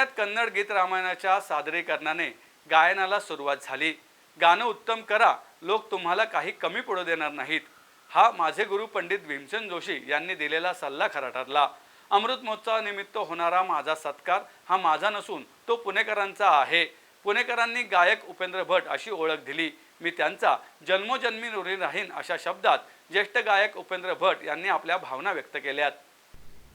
महिन्यात कन्नड गीत रामायणाच्या सादरीकरणाने गायनाला सुरुवात झाली. गाणं उत्तम करा लोक तुम्हाला काही कमी पडू देणार नाहीत. हा माझे गुरु पंडित भीमसेन जोशी यांनी दिलेला सल्ला खरा ठरला. अमृत महोत्सवानिमित्त होणारा माझा सत्कार हा माझा नसून तो पुणेकरांचा आहे. पुणेकरांनी गायक उपेंद्र भट अशी ओळख दिली. मी त्यांचा जन्मोजन्मी ऋणी राहीन अशा शब्दात ज्येष्ठ गायक उपेंद्र भट यांनी आपल्या भावना व्यक्त केल्यात.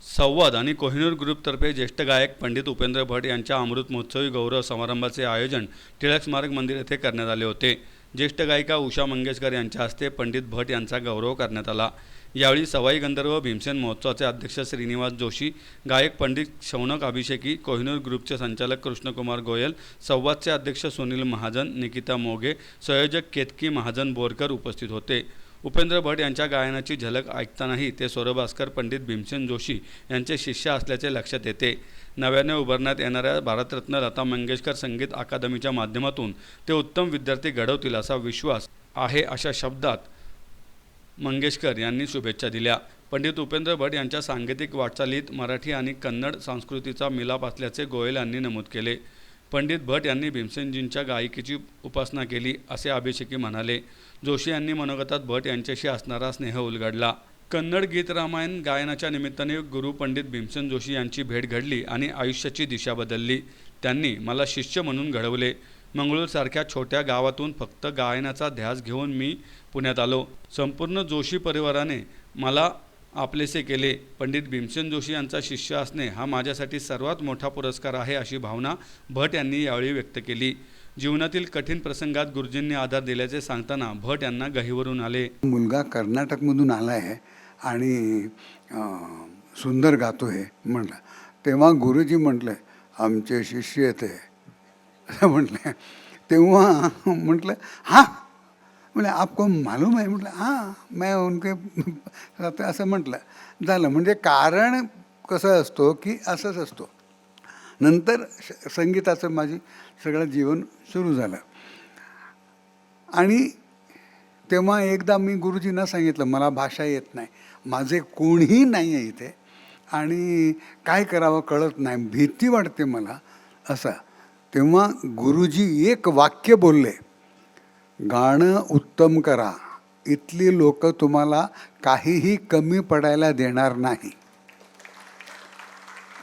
संवाद आणि कोहिनूर ग्रुपतर्फे ज्येष्ठ गायक पंडित उपेंद्र भट यांच्या अमृत महोत्सवी गौरव समारंभाचे आयोजन टिळक स्मारक मंदिर येथे करण्यात आले होते. ज्येष्ठ गायिका उषा मंगेशकर यांच्या हस्ते पंडित भट यांचा गौरव करण्यात आला. यावेळी सवाई गंधर्व भीमसेन महोत्सवाचे अध्यक्ष श्रीनिवास जोशी गायक पंडित शौनक अभिषेकी कोहिनूर ग्रुपचे संचालक कृष्णकुमार गोयल संवादचे अध्यक्ष सुनील महाजन निकिता मोघे संयोजक केतकी महाजन बोरकर उपस्थित होते. उपेंद्र भट यांच्या गायनाची झलक ऐकतानाही ते स्वरभास्कर पंडित भीमसेन जोशी यांचे शिष्य असल्याचे लक्षात येते. नव्याने उभारण्यात येणाऱ्या भारतरत्न लता मंगेशकर संगीत अकादमीच्या माध्यमातून ते उत्तम विद्यार्थी घडवतील असा विश्वास आहे अशा शब्दात मंगेशकर यांनी शुभेच्छा दिल्या. पंडित उपेंद्र भट यांच्या सांगीतिक वाटचालीत मराठी आणि कन्नड संस्कृतीचा मिलाप असल्याचे गोयल यांनी नमूद केले. पंडित भट यांनी भीमसेनजींच्या गायकीची उपासना केली असे अभिषेकी म्हणाले. जोशी यांनी मनोगतात भट यांच्याशी असणारा स्नेह उलगडला. कन्नड गीत रामायण गायनाच्या निमित्ताने गुरु पंडित भीमसेन जोशी यांची भेट घडली आणि आयुष्याची दिशा बदलली. त्यांनी मला शिष्य म्हणून घडवले. मंगळूरसारख्या छोट्या गावातून फक्त गायनाचा ध्यास घेऊन मी पुण्यात आलो. संपूर्ण जोशी परिवाराने मला आपलेसे केले. पंडित भीमसेन जोशी यांचा शिष्य असणे हा माझ्यासाठी सर्वात मोठा पुरस्कार आहे अशी भावना भट यांनी यावेळी व्यक्त केली. जीवनातील कठीण प्रसंगात गुरुजींनी आधार दिल्याचे सांगताना भट यांना गहीवरून आले. मुलगा कर्नाटकमधून आला आहे आणि सुंदर गातो आहे म्हटलं तेव्हा गुरुजी म्हटलं आमचे शिष्य येते असं म्हटलं. तेव्हा म्हटलं हां? म्हणजे आपको मालूम आहे म्हटलं हां मैं उनके असं म्हटलं. झालं. म्हणजे कारण कसं असतो की असंच असतो. नंतर श- संगीताचं माझी सगळं जीवन सुरू झालं. आणि तेव्हा एकदा मी गुरुजींना सांगितलं मला भाषा येत नाही. माझे कोणीही नाही आहे इथे. आणि काय करावं कळत नाही. भीती वाटते मला. असं. तेव्हा गुरुजी एक वाक्य बोलले गाणं उत्तम करा. इथली लोक तुम्हाला काहीही कमी पडायला देणार नाही.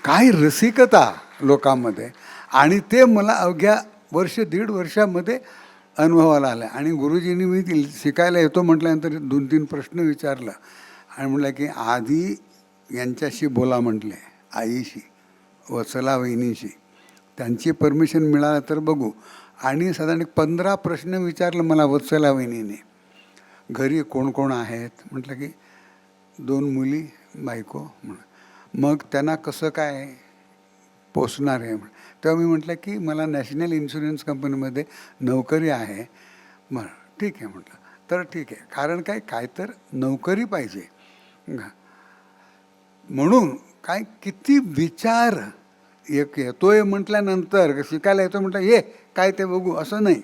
काय रसिकता लोकांमध्ये. आणि ते मला अवघ्या वर्ष दीड वर्षामध्ये अनुभवाला आलं. आणि गुरुजींनी मी ती शिकायला येतो म्हटल्यानंतर दोन तीन प्रश्न विचारलं. आणि म्हटलं की आधी यांच्याशी बोला म्हटले आईशी वसला वहिनीशी. त्यांची परमिशन मिळालं तर बघू. आणि साधारण पंधरा प्रश्न विचारलं मला वत्सला वहिनीने. घरी कोण कोण आहेत? म्हटलं की दोन मुली बायको. म्हणून मग त्यांना कसं काय पोचणार आहे? म्हण तेव्हा मी म्हटलं की मला नॅशनल इन्शुरन्स कंपनीमध्ये नोकरी आहे. मग ठीक आहे म्हटलं. तर ठीक आहे. कारण काय? काय तर नोकरी पाहिजे. म्हणून काय किती विचार एक येतोय म्हटल्यानंतर शिकायला येतो म्हटलं ये काय ते बघू. असं नाही.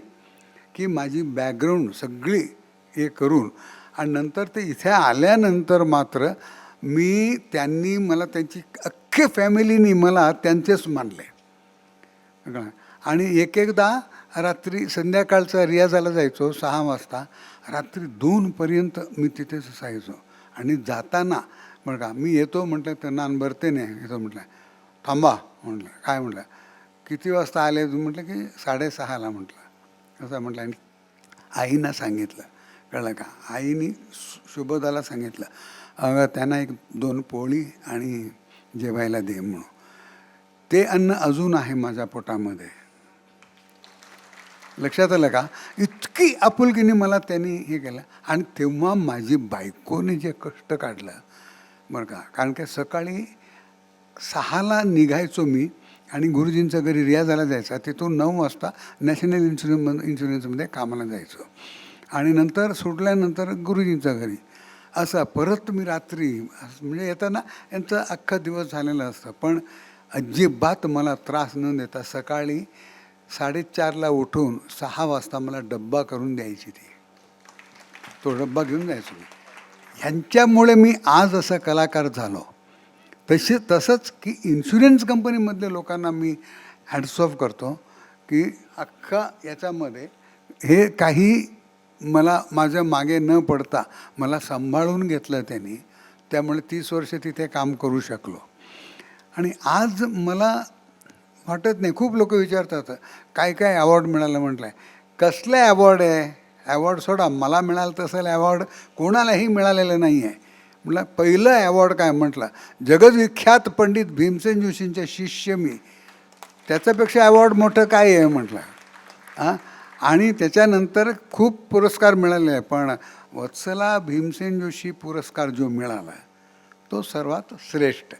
की माझी बॅकग्राऊंड सगळी हे करून आणि नंतर ते इथे आल्यानंतर मात्र मी त्यांनी मला त्यांची अख्खे फॅमिलीनी मला त्यांचेच मानले. आणि एक एकदा रात्री संध्याकाळचा रियाजाला जायचो सहा वाजता. रात्री दोनपर्यंत मी तिथेच असायचो. आणि जाताना बरं का मी येतो म्हटलं तर नान भरते नाही. येतो म्हटलं थांबा म्हटलं काय? म्हटलं किती वाजता आले? तुम्ही म्हटलं की साडेसहाला म्हटलं. असं म्हटलं आणि आईनं सांगितलं. कळलं का? आईने शु- शुभदाला सांगितलं. अगं त्यांना एक दोन पोळी आणि जेवायला दे म्हणून. ते अन्न अजून आहे माझ्या पोटामध्ये. लक्षात आलं का? इतकी आपुलकीने मला त्यांनी हे केलं आणि तेव्हा माझी बायकोने जे कष्ट काढलं बरं का? कारण की सकाळी सहाला निघायचो मी आणि गुरुजींच्या घरी रियाजाला जायचा. तिथून नऊ वाजता नॅशनल इन्शुरन्स इन्शुरन्समध्ये कामाला जायचो. आणि नंतर सुटल्यानंतर गुरुजींच्या घरी. असा परत मी रात्री असं म्हणजे येताना यांचा अख्खा दिवस झालेला असतं. पण अजिबात मला त्रास न देता सकाळी साडेचारला उठून सहा वाजता मला डब्बा करून द्यायची ती. तो डब्बा घेऊन जायचो मी. ह्यांच्यामुळे मी आज असा कलाकार झालो. तसे तसंच की इन्शुरन्स कंपनीमधल्या लोकांना मी हॅड्स ऑफ करतो की अख्खा याच्यामध्ये हे काही मला माझ्या मागे न पडता मला सांभाळून घेतलं त्यांनी त्यामुळे तीस वर्ष तिथे काम करू शकलो. आणि आज मला वाटत नाही खूप लोक विचारतात काय काय अवॉर्ड मिळालं? म्हटलं आहे कसलं अवॉर्ड आहे? अवॉर्ड सोडा मला मिळालं तसं अवॉर्ड कोणालाही मिळालेलं नाही आहे म्हटलं पहिलं अवॉर्ड काय म्हटलं? जगविख्यात पंडित भीमसेन जोशींचे शिष्य मी. त्याच्यापेक्षा अवॉर्ड मोठं काय आहे म्हटलं? हां आणि त्याच्यानंतर खूप पुरस्कार मिळाले आहे पण वत्सला भीमसेन जोशी पुरस्कार जो मिळाला तो सर्वात श्रेष्ठ.